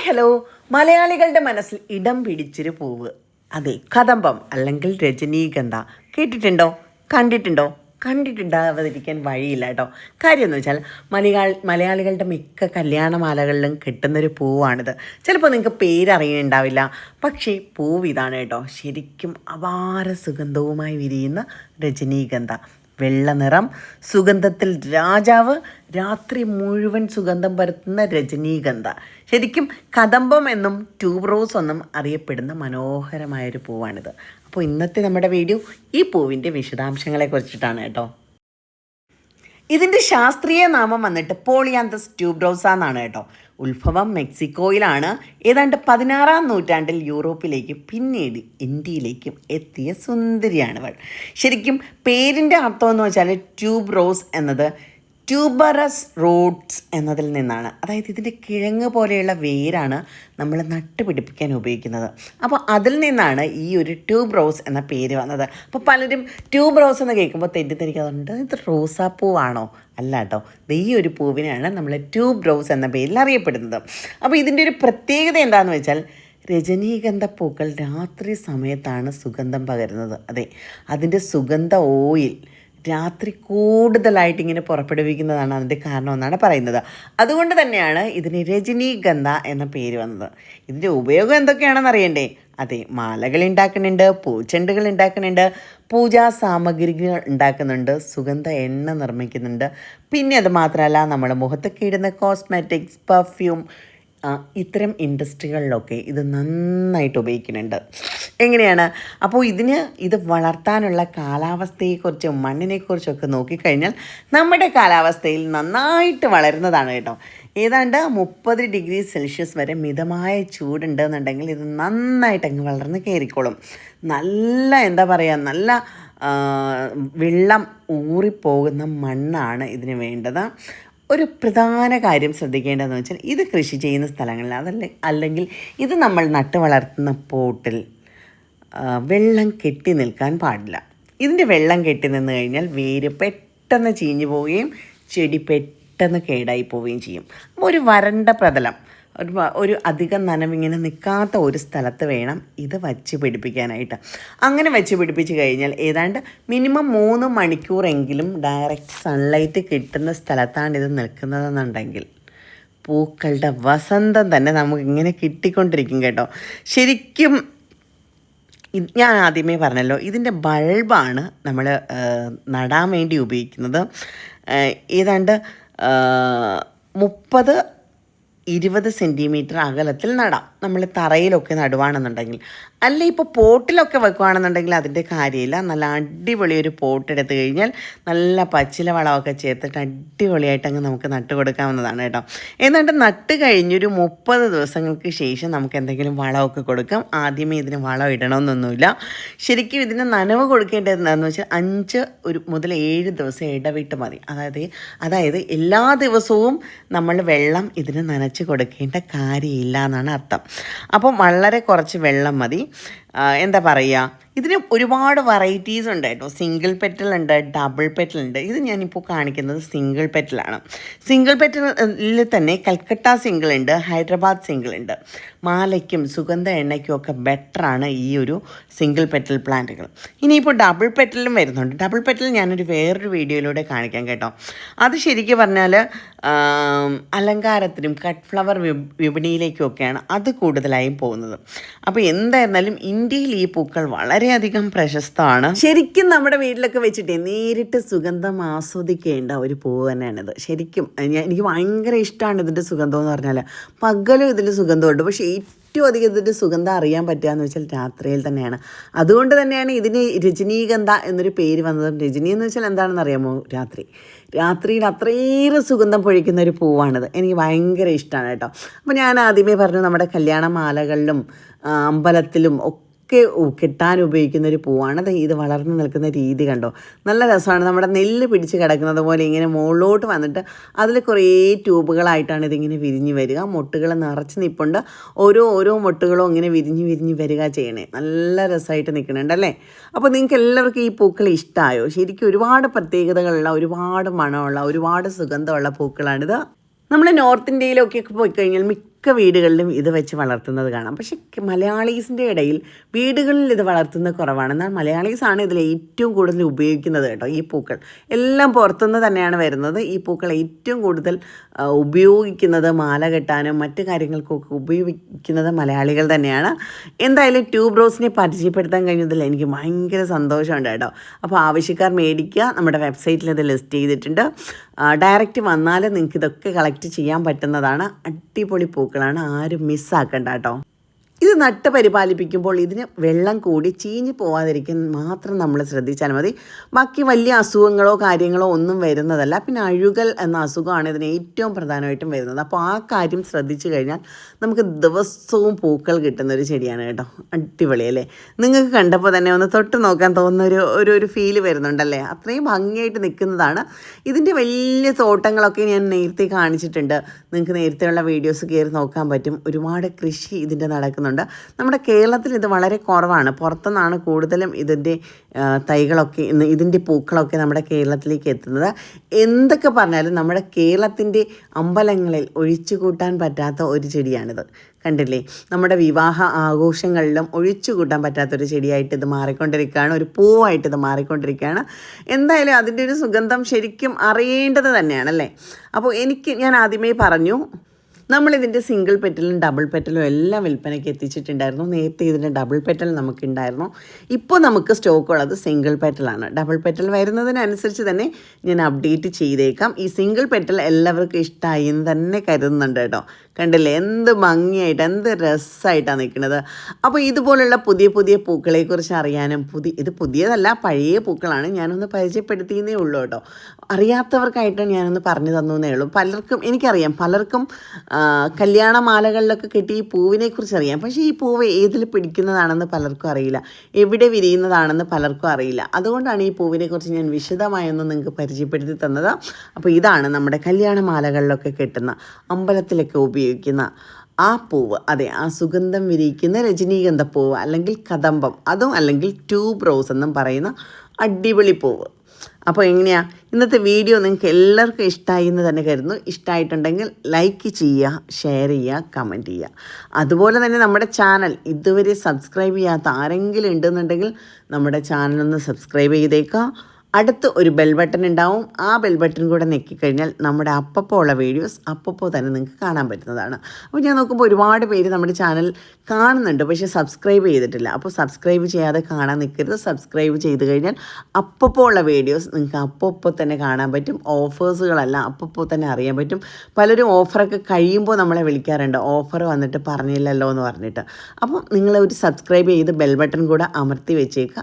Hi hello. മലയാളികളുടെ മനസ്സിൽ ഇടം പിടിച്ചൊരു പൂവ്. അതെ കദംബം അല്ലെങ്കിൽ രജനീഗന്ധ. കേട്ടിട്ടുണ്ടോ? കണ്ടിട്ടുണ്ടോ? കണ്ടിട്ടുണ്ടാവാതിരിക്കാൻ വഴിയില്ല കേട്ടോ. കാര്യം എന്ന് വെച്ചാൽ മലയാള മലയാളികളുടെ മിക്ക കല്യാണമാലകളിലും കിട്ടുന്നൊരു പൂവാണിത്. ചിലപ്പോൾ നിങ്ങൾക്ക് പേരറിയുന്നുണ്ടാവില്ല. പക്ഷേ പൂവ് ഇതാണ് കേട്ടോ ശരിക്കും അപാര സുഗന്ധവുമായി വിരിയുന്ന രജനീഗന്ധ. വെള്ള നിറം സുഗന്ധത്തിൽ രാജാവ് രാത്രി മുഴുവൻ സുഗന്ധം പരത്തുന്ന രജനീഗന്ധ. ശരിക്കും കദംബം എന്നും ട്യൂബ് റോസ് എന്നും അറിയപ്പെടുന്ന മനോഹരമായൊരു പൂവാണിത്. അപ്പോൾ ഇന്നത്തെ നമ്മുടെ വീഡിയോ ഈ പൂവിന്റെ വിശദാംശങ്ങളെ കുറിച്ചിട്ടാണ് കേട്ടോ. ഇതിന്റെ ശാസ്ത്രീയ നാമം വന്നിട്ട് പോളിയാന്തസ് ട്യൂബ്രോസ എന്നാണ് കേട്ടോ. ഉത്ഭവം മെക്സിക്കോയിലാണ്. ഏതാണ്ട് പതിനാറാം നൂറ്റാണ്ടിൽ യൂറോപ്പിലേക്കും പിന്നീട് ഇന്ത്യയിലേക്കും എത്തിയ സുന്ദരിയാണിവൾ ശരിക്കും പേരിന്റെ അർത്ഥം എന്ന് വെച്ചാൽ ട്യൂബ് റോസ് എന്നത് ട്യൂബറസ് റൂട്ട്സ് എന്നതിൽ നിന്നാണ്. അതായത് ഇതിന്റെ കിഴങ്ങ് പോലെയുള്ള വേരാണ് നമ്മൾ നട്ടുപിടിപ്പിക്കാൻ ഉപയോഗിക്കുന്നത്. അപ്പോൾ അതിൽ നിന്നാണ് ഈ ഒരു ട്യൂബ് റോസ് എന്ന പേര് വന്നത്. അപ്പോൾ പലരും ട്യൂബ് റോസ് എന്ന് കേൾക്കുമ്പോൾ തെറ്റിദ്ധരിക്കാറുണ്ട്. ഇത് റോസാപ്പൂവാണോ? അല്ല കേട്ടോ ഈ ഒരു പൂവിനെയാണ് നമ്മൾ ട്യൂബ് റോസ് എന്ന പേരിൽ അറിയപ്പെടുന്നത്. അപ്പോൾ ഇതിന്റെ ഒരു പ്രത്യേകത എന്താണെന്ന് വെച്ചാൽ രജനീഗന്ധ പൂക്കൾ രാത്രി സമയത്താണ് സുഗന്ധം പകരുന്നത്. അതെ അതിന്റെ സുഗന്ധ ഓയിൽ രാത്രി കൂടുതലായിട്ട് ഇങ്ങനെ പുറപ്പെടുവിക്കുന്നതാണ് അതിന്റെ കാരണം എന്നാണ് പറയുന്നത്. അതുകൊണ്ട് തന്നെയാണ് ഇതിന് രജനീഗന്ധ എന്ന പേര് വന്നത്. ഇതിന്റെ ഉപയോഗം എന്തൊക്കെയാണെന്ന് അറിയണ്ടേ? അതെ മാലകൾ ഉണ്ടാക്കുന്നുണ്ട് പൂച്ചെണ്ടുകൾ ഉണ്ടാക്കുന്നുണ്ട് പൂജാ സാമഗ്രികൾ ഉണ്ടാക്കുന്നുണ്ട് സുഗന്ധ എണ്ണ നിർമ്മിക്കുന്നുണ്ട്. പിന്നെ അത് മാത്രമല്ല നമ്മുടെ മുഖത്തൊക്കെ ഇടുന്ന കോസ്മെറ്റിക്സ് പെർഫ്യൂം ഇത്തരം ഇൻഡസ്ട്രികളിലൊക്കെ ഇത് നന്നായിട്ട് ഉപയോഗിക്കുന്നുണ്ട്. എങ്ങനെയാണ്? അപ്പോൾ ഇതിന് ഇത് വളർത്താനുള്ള കാലാവസ്ഥയെക്കുറിച്ചും മണ്ണിനെക്കുറിച്ചൊക്കെ നോക്കിക്കഴിഞ്ഞാൽ നമ്മുടെ കാലാവസ്ഥയിൽ നന്നായിട്ട് വളരുന്നതാണ് കേട്ടോ. ഏതാണ്ട് മുപ്പത് ഡിഗ്രി സെൽഷ്യസ് വരെ മിതമായ ചൂടുണ്ടെന്നുണ്ടെങ്കിൽ ഇത് നന്നായിട്ട് അങ്ങ് വളർന്ന് കയറിക്കോളും. നല്ല എന്താ പറയുക നല്ല വെള്ളം ഊറിപ്പോകുന്ന മണ്ണാണ് ഇതിന് വേണ്ടത്. ഒരു പ്രധാന കാര്യം ശ്രദ്ധിക്കേണ്ടതെന്ന് വെച്ചാൽ ഇത് കൃഷി ചെയ്യുന്ന സ്ഥലങ്ങളിൽ അതല്ല അല്ലെങ്കിൽ ഇത് നമ്മൾ നട്ടു വളർത്തുന്ന പോട്ടിൽ വെള്ളം കെട്ടി നിൽക്കാൻ പാടില്ല. ഇതിന്റെ വെള്ളം കെട്ടി നിന്ന് കഴിഞ്ഞാൽ വേര് പെട്ടെന്ന് ചീഞ്ഞു പോവുകയും ചെടി പെട്ടെന്ന് കേടായി പോവുകയും ചെയ്യും. ഒരു വരണ്ട പ്രതലം. ഒരു ഒരു അധികം നനവിങ്ങനെ നിൽക്കാത്ത ഒരു സ്ഥലത്ത് വേണം ഇത് വച്ച് പിടിപ്പിക്കാനായിട്ട്. അങ്ങനെ വെച്ച് പിടിപ്പിച്ച് കഴിഞ്ഞാൽ ഏതാണ്ട് മിനിമം മൂന്ന് മണിക്കൂറെങ്കിലും ഡയറക്റ്റ് സൺലൈറ്റ് കിട്ടുന്ന സ്ഥലത്താണ് ഇത് നിൽക്കുന്നതെന്നുണ്ടെങ്കിൽ പൂക്കളുടെ വസന്തം തന്നെ നമുക്ക് ഇങ്ങനെ കിട്ടിക്കൊണ്ടിരിക്കും കേട്ടോ. ശരിക്കും ഞാൻ ആദ്യമേ പറഞ്ഞല്ലോ ഇതിന്റെ ബൾബാണ് നമ്മൾ നടാൻ വേണ്ടി ഉപയോഗിക്കുന്നത്. ഏതാണ്ട് മുപ്പത് ഇരുപത് സെന്റിമീറ്റർ അകലത്തിൽ നടാം. നമ്മൾ തറയിലൊക്കെ നടുവാണെന്നുണ്ടെങ്കിൽ അല്ല ഇപ്പോൾ പോട്ടിലൊക്കെ വെക്കുകയാണെന്നുണ്ടെങ്കിൽ അതിന്റെ കാര്യമില്ല. നല്ല അടിപൊളി ഒരു പോട്ട് കഴിഞ്ഞാൽ നല്ല പച്ചില വളമൊക്കെ ചേർത്തിട്ട് അടിപൊളിയായിട്ട് അങ്ങ് നമുക്ക് നട്ട് കൊടുക്കാവുന്നതാണ് കേട്ടോ. എന്നിട്ട് നട്ട് കഴിഞ്ഞൊരു മുപ്പത് ദിവസങ്ങൾക്ക് ശേഷം നമുക്ക് എന്തെങ്കിലും വളമൊക്കെ കൊടുക്കാം. ആദ്യമേ ഇതിന് വളം ഇടണമെന്നൊന്നുമില്ല ശരിക്കും ഇതിന് നനവ് കൊടുക്കേണ്ടത് എന്താണെന്ന് വെച്ചാൽ അഞ്ച് ഒരു മുതൽ ഏഴ് ദിവസം ഇടവിട്ട് മതി. അതായത് അതായത് എല്ലാ ദിവസവും നമ്മൾ വെള്ളം ഇതിന് നനച്ച് കൊടുക്കേണ്ട കാര്യമില്ല എന്നാണ് അർത്ഥം. അപ്പം വളരെ കുറച്ച് വെള്ളം മതി. എന്താ പറയുക ഇതിന് ഒരുപാട് വെറൈറ്റീസ് ഉണ്ട് കേട്ടോ. സിംഗിൾ പെറ്റൽ ഉണ്ട് ഡബിൾ പെറ്റൽ ഉണ്ട്. ഇത് ഞാനിപ്പോൾ കാണിക്കുന്നത് സിംഗിൾ പെറ്റലാണ് സിംഗിൾ പെറ്റലിൽ തന്നെ കൽക്കട്ട സിംഗിൾ ഉണ്ട് ഹൈദരാബാദ് സിംഗിൾ ഉണ്ട്. മാലയ്ക്കും സുഗന്ധ എണ്ണയ്ക്കും ഒക്കെ ബെറ്ററാണ് ഈ ഒരു സിംഗിൾ പെറ്റൽ പ്ലാന്റുകൾ ഇനിയിപ്പോൾ ഡബിൾ പെറ്റലും വരുന്നുണ്ട്. ഡബിൾ പെറ്റൽ ഞാനൊരു വേറൊരു വീഡിയോയിലൂടെ കാണിക്കാം കേട്ടോ. അത് ശരിക്കും പറഞ്ഞാൽ അലങ്കാരത്തിനും കട്ട് ഫ്ലവർ വിപണിയിലേക്കും ഒക്കെയാണ് അത് കൂടുതലായും പോകുന്നത്. അപ്പോൾ എന്തായിരുന്നാലും ഇന്ത്യയിൽ ഈ പൂക്കൾ വളരെയധികം പ്രശസ്തമാണ്. ശരിക്കും നമ്മുടെ വീട്ടിലൊക്കെ വെച്ചിട്ട് നേരിട്ട് സുഗന്ധം ആസ്വദിക്കേണ്ട ഒരു പൂവ് തന്നെയാണിത്. ശരിക്കും എനിക്ക് ഭയങ്കര ഇഷ്ടമാണ് ഇതിന്റെ സുഗന്ധം എന്ന് പറഞ്ഞാൽ പകലും ഇതിന്റെ സുഗന്ധമുണ്ട്. പക്ഷേ ഏറ്റവും അധികം ഇതിന്റെ സുഗന്ധം അറിയാൻ പറ്റുക എന്ന് വെച്ചാൽ രാത്രിയിൽ തന്നെയാണ്. അതുകൊണ്ട് തന്നെയാണ് ഇതിന് രജനീഗന്ധ എന്നൊരു പേര് വന്നത്. രജനി എന്ന് വെച്ചാൽ എന്താണെന്ന് അറിയാമോ രാത്രി? രാത്രിയിൽ അത്രയേറെ സുഗന്ധം പൊഴിക്കുന്ന ഒരു പൂവാണിത്. എനിക്ക് ഭയങ്കര ഇഷ്ടമാണ് കേട്ടോ. അപ്പോൾ ഞാൻ ആദ്യമേ പറഞ്ഞു നമ്മുടെ കല്യാണ മാലകളിലും അമ്പലത്തിലും ഒക്കെ ഉ- കിട്ടാൻ ഉപയോഗിക്കുന്ന ഒരു പൂവാണ്. അത് ഇത് വളർന്നു നിൽക്കുന്ന രീതി കണ്ടോ? നല്ല രസമാണ്. നമ്മുടെ നെല്ല് പിടിച്ച് കിടക്കുന്നത് പോലെ ഇങ്ങനെ മുകളിലോട്ട് വന്നിട്ട് അതിൽ കുറേ ട്യൂബുകളായിട്ടാണ് ഇതിങ്ങനെ വിരിഞ്ഞ് വരിക. മുട്ടുകൾ നിറച്ച് നിൽപ്പുണ്ട് ഓരോ ഓരോ മുട്ടുകളും ഇങ്ങനെ വിരിഞ്ഞ് വിരിഞ്ഞ് വരിക ചെയ്യണേ. നല്ല രസമായിട്ട് നിൽക്കുന്നുണ്ട് അല്ലേ? അപ്പോൾ നിങ്ങൾക്ക് എല്ലാവർക്കും ഈ പൂക്കൾ ഇഷ്ടമായോ? ശരിക്കും ഒരുപാട് പ്രത്യേകതകളുള്ള ഒരുപാട് മണമുള്ള ഒരുപാട് സുഗന്ധമുള്ള പൂക്കളാണിത്. നമ്മൾ നോർത്ത് ഇന്ത്യയിലൊക്കെ പോയി കഴിഞ്ഞാൽ മിക്ക മിക്ക വീടുകളിലും ഇത് വെച്ച് വളർത്തുന്നത് കാണാം. പക്ഷേ മലയാളീസിന്റെ ഇടയിൽ വീടുകളിൽ ഇത് വളർത്തുന്നത് കുറവാണ്. എന്നാൽ മലയാളീസാണ് ഇതിൽ ഏറ്റവും കൂടുതൽ ഉപയോഗിക്കുന്നത് കേട്ടോ ഈ പൂക്കൾ. എല്ലാം പുറത്തുനിന്ന് തന്നെയാണ് വരുന്നത്. ഈ പൂക്കൾ ഏറ്റവും കൂടുതൽ ഉപയോഗിക്കുന്നത് മാല കെട്ടാനും മറ്റു കാര്യങ്ങൾക്കൊക്കെ ഉപയോഗിക്കുന്നത് മലയാളികൾ തന്നെയാണ്. എന്തായാലും ട്യൂബ് റോസിനെ പരിചയപ്പെടുത്താൻ കഴിഞ്ഞതിൽ എനിക്ക് ഭയങ്കര സന്തോഷമുണ്ട് കേട്ടോ. അപ്പോൾ ആവശ്യക്കാർ മേടിക്കുക. നമ്മുടെ വെബ്സൈറ്റിൽ ഇത് ലിസ്റ്റ് ചെയ്തിട്ടുണ്ട്. ഡയറക്റ്റ് വന്നാൽ നിങ്ങൾക്ക് ഇതൊക്കെ കളക്ട് ചെയ്യാൻ പറ്റുന്നതാണ്. അടിപൊളി പൂക്കളാണ് ആരും മിസ്സാക്കണ്ട കേട്ടോ. ഇത് നട്ട് പരിപാലിപ്പിക്കുമ്പോൾ ഇതിന് വെള്ളം കൂടി ചീഞ്ഞു പോവാതിരിക്കാൻ മാത്രം നമ്മൾ ശ്രദ്ധിച്ചാൽ മതി. ബാക്കി വലിയ അസുഖങ്ങളോ കാര്യങ്ങളോ ഒന്നും വരുന്നതല്ല. പിന്നെ അഴുകൽ എന്ന അസുഖമാണ് ഇതിന് ഏറ്റവും പ്രധാനമായിട്ടും വരുന്നത്. അപ്പോൾ ആ കാര്യം ശ്രദ്ധിച്ചു കഴിഞ്ഞാൽ നമുക്ക് ദിവസവും പൂക്കൾ കിട്ടുന്ന ഒരു ചെടിയാണ് കേട്ടോ. അടിപൊളി അല്ലേ? നിങ്ങൾക്ക് കണ്ടപ്പോൾ തന്നെ ഒന്ന് തൊട്ട് നോക്കാൻ തോന്നുന്ന ഒരു ഒരു ഒരു ഫീൽ വരുന്നുണ്ടല്ലേ? അത്രയും ഭംഗിയായിട്ട് നിൽക്കുന്നതാണ്. ഇതിന്റെ വലിയ തോട്ടങ്ങളൊക്കെ ഞാൻ നേരത്തെ കാണിച്ചിട്ടുണ്ട്. നിങ്ങൾക്ക് നേരത്തെയുള്ള വീഡിയോസ് കയറി നോക്കാൻ പറ്റും. ഒരുപാട് കൃഷി ഇതിന്റെ നടക്കുന്നുണ്ട്. നമ്മുടെ കേരളത്തിൽ ഇത് വളരെ കുറവാണ്. പുറത്തുനിന്നാണ് കൂടുതലും ഇതിന്റെ തൈകളൊക്കെ ഇതിന്റെ പൂക്കളൊക്കെ നമ്മുടെ കേരളത്തിലേക്ക് എത്തുന്നത്. എന്തൊക്കെ പറഞ്ഞാലും നമ്മുടെ കേരളത്തിന്റെ അമ്പലങ്ങളിൽ ഒഴിച്ചു കൂട്ടാൻ പറ്റാത്ത ഒരു ചെടിയാണിത്. കണ്ടില്ലേ? നമ്മുടെ വിവാഹ ആഘോഷങ്ങളിലും ഒഴിച്ചു കൂട്ടാൻ പറ്റാത്തൊരു ചെടിയായിട്ട് ഇത് മാറിക്കൊണ്ടിരിക്കുകയാണ്. ഒരു പൂവായിട്ട് ഇത് മാറിക്കൊണ്ടിരിക്കുകയാണ്. എന്തായാലും അതിന്റെ ഒരു സുഗന്ധം ശരിക്കും അറിയേണ്ടത് തന്നെയാണല്ലേ? അപ്പോൾ എനിക്ക് ഞാൻ ആദ്യമേ പറഞ്ഞു നമ്മളിതിന്റെ സിംഗിൾ പെറ്റലും ഡബിൾ പെറ്റലും എല്ലാം വിൽപ്പനയ്ക്ക് എത്തിച്ചിട്ടുണ്ടായിരുന്നു. നേരത്തെ ഇതിന്റെ ഡബിൾ പെറ്റൽ നമുക്കുണ്ടായിരുന്നു. ഇപ്പോൾ നമുക്ക് സ്റ്റോക്ക് ഉള്ളത് സിംഗിൾ പെറ്റലാണ് ഡബിൾ പെറ്റൽ വരുന്നതിനനുസരിച്ച് തന്നെ ഞാൻ അപ്ഡേറ്റ് ചെയ്തേക്കാം. ഈ സിംഗിൾ പെറ്റൽ എല്ലാവർക്കും ഇഷ്ടമായി എന്ന് തന്നെ കരുതുന്നുണ്ട് കേട്ടോ. കണ്ടില്ലേ? എന്ത് ഭംഗിയായിട്ട് എന്ത് രസമായിട്ടാണ് നിൽക്കുന്നത്. അപ്പോൾ ഇതുപോലുള്ള പുതിയ പുതിയ പൂക്കളെക്കുറിച്ച് അറിയാനും പുതിയ ഇത് പുതിയതല്ല പഴയ പൂക്കളാണ് ഞാനൊന്ന് പരിചയപ്പെടുത്തിയെന്നേ ഉള്ളൂ കേട്ടോ. അറിയാത്തവർക്കായിട്ട് ഞാനൊന്ന് പറഞ്ഞു തന്നു എന്നേ ഉള്ളൂ. പലർക്കും എനിക്കറിയാം പലർക്കും ആ, കിട്ടി ഈ പൂവിനെ കുറിച്ച് അറിയാം. പക്ഷേ ഈ പൂവ് ഏതിൽ പിടിക്കുന്നതാണെന്ന് പലർക്കും അറിയില്ല. എവിടെ വിരിയുന്നതാണെന്ന് പലർക്കും അറിയില്ല. അതുകൊണ്ടാണ് ഈ പൂവിനെ കുറിച്ച് ഞാൻ വിശദമായൊന്ന് നിങ്ങൾക്ക് പരിചയപ്പെടുത്തി തന്നത്. അപ്പോൾ ഇതാണ് നമ്മുടെ കല്യാണമാലകളിലൊക്കെ കെട്ടുന്ന അമ്പലത്തിലൊക്കെ ഉപയോഗിക്കുന്ന ആ പൂവ് അതെ ആ സുഗന്ധം വിരിയിക്കുന്ന രജനീഗന്ധ പൂവ് അല്ലെങ്കിൽ കദംബം അതും അല്ലെങ്കിൽ ട്യൂബ് റോസ് എന്നും പറയുന്ന അടിപൊളി പൂവ്. അപ്പോൾ എങ്ങനെയാ? ഇന്നത്തെ വീഡിയോ നിങ്ങൾക്ക് എല്ലാവർക്കും ഇഷ്ടമായി എന്ന് തന്നെ കരുതുന്നു. ഇഷ്ടമായിട്ടുണ്ടെങ്കിൽ ലൈക്ക് ചെയ്യുക ഷെയർ ചെയ്യുക കമന്റ് ചെയ്യുക. അതുപോലെ തന്നെ നമ്മുടെ ചാനൽ ഇതുവരെ സബ്സ്ക്രൈബ് ചെയ്യാത്ത ആരെങ്കിലും ഉണ്ടെന്നുണ്ടെങ്കിൽ നമ്മുടെ ചാനലൊന്ന് സബ്സ്ക്രൈബ് ചെയ്തേക്കുക. അടുത്ത് ഒരു ബെൽ ബട്ടൺ ഉണ്ടാവും. ആ ബെൽ ബട്ടൺ കൂടെ ഞെക്കിക്കഴിഞ്ഞാൽ നമ്മുടെ അപ്പപ്പോൾ ഉള്ള വീഡിയോസ് അപ്പപ്പോൾ തന്നെ നിങ്ങൾക്ക് കാണാൻ പറ്റുന്നതാണ്. അപ്പോൾ ഞാൻ നോക്കുമ്പോൾ ഒരുപാട് പേര് നമ്മുടെ ചാനൽ കാണുന്നുണ്ട് പക്ഷേ സബ്സ്ക്രൈബ് ചെയ്തിട്ടില്ല. അപ്പോൾ സബ്സ്ക്രൈബ് ചെയ്യാതെ കാണാൻ നിൽക്കരുത്. സബ്സ്ക്രൈബ് ചെയ്ത് കഴിഞ്ഞാൽ അപ്പപ്പോൾ ഉള്ള വീഡിയോസ് നിങ്ങൾക്ക് അപ്പോൾ തന്നെ കാണാൻ പറ്റും. ഓഫേഴ്സുകളല്ല അപ്പോൾ തന്നെ അറിയാൻ പറ്റും. പലരും ഓഫറൊക്കെ കഴിയുമ്പോൾ നമ്മളെ വിളിക്കാറുണ്ട്. ഓഫർ വന്നിട്ട് പറഞ്ഞില്ലല്ലോ എന്ന് പറഞ്ഞിട്ട്. അപ്പോൾ നിങ്ങൾ ഒരു സബ്സ്ക്രൈബ് ചെയ്ത് ബെൽ ബട്ടൺ കൂടെ അമർത്തി വെച്ചേക്കുക.